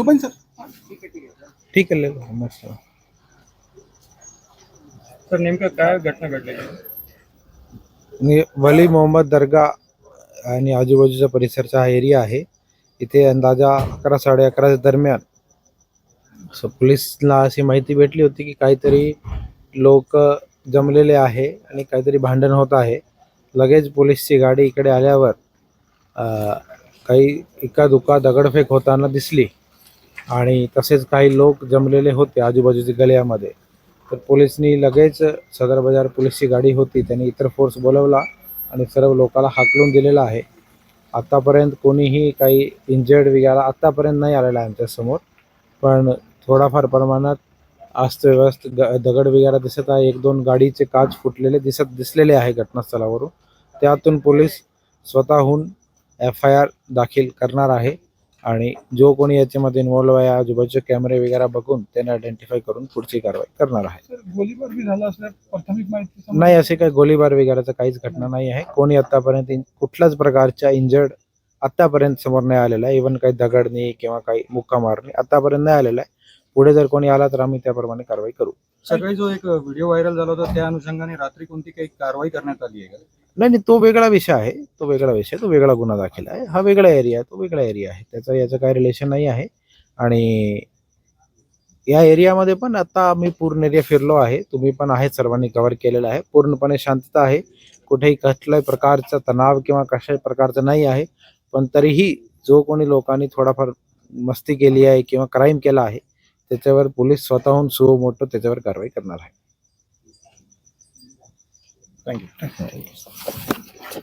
शोभन sir. ठीक आहे. मस्त तर नेमकं काय घटना घडलेली वली मोहम्मद दर्गा आणि आजूबाजूचा परिसरचा हा एरिया आहे. इथे अंदाजा अकरा साडे अकरा दरम्यान सो पोलिसला अशी माहिती भेटली होती की काहीतरी लोक जमलेले आहे आणि काहीतरी भांडण होत आहे. लगेच पोलीसची गाडी इकडे आल्यावर काही एका दुका दगडफेक होताना दिसली. आणि तसेच काही लोक जमलेले होते आजूबाजूच्या गळ्यामध्ये तर पोलिसनी लगेच सदर बाजार पोलीसची गाडी होती त्यांनी इतर फोर्स बोलवला आणि सर्व लोकाला हाकलून दिलेला आहे. आत्तापर्यंत कोणीही काही इंजर्ड वगैरे आत्तापर्यंत नाही आलेला आहे आमच्यासमोर पण थोडाफार प्रमाणात अस्तव्यस्त ग दगड वगैरे दिसत आहे. एक दोन गाडीचे काच फुटलेले दिसत दिसलेले आहे घटनास्थळावरून. त्यातून पोलीस स्वतःहून एफ आय आर दाखल करणार आहे. आणि जो कोणी याच्यामध्ये इन्व्हॉल्व आहे आजूबाजूचे कॅमेरे वगैरे बघून त्यांना आयडेंटिफाय करून पुढची कारवाई करणार आहे. सर गोळीबार बी झाला असल्या प्राथमिक माहिती समोर- नाही असे काही गोळीबार वगैरेचं काहीच घटना नाही आहे. कोणी आतापर्यंत कुठल्याच प्रकारच्या इंजर्ड आतापर्यंत समोर नाही आलेला आहे. इव्हन काही दगडणी किंवा काही मुक्का मारणी आतापर्यंत नाही आलेला आहे. पुढे जर कोणी आला तर आम्ही त्याप्रमाणे कारवाई करू. सकाळी जो एक व्हिडिओ व्हायरल झाला होता त्या अनुषंगाने रात्री कोणती काही कारवाई करण्यात आली आहे का? नाही नाही तो वेगळा विषय आहे. तो वेगळा विषय तो वेगळा गुन्हा दाखल आहे. हा वेगळा एरिया आहे तो वेगळा एरिया आहे. त्याचं याचं काय रिलेशन नाही आहे. आणि या एरियामध्ये पण आता मी पूर्ण एरिया फिरलो आहे. तुम्ही पण आहे सर्वांनी कव्हर केलेलं आहे. पूर्णपणे शांतता आहे. कुठेही कसल्याही प्रकारचा तणाव किंवा कशाही प्रकारचं नाही आहे. पण तरीही जो कोणी लोकांनी थोडाफार मस्ती केली आहे किंवा क्राईम केला आहे त्याच्यावर पोलीस स्वतःहून सुओ मोठं त्याच्यावर कारवाई करणार आहे. Tranquilo, tranquilo.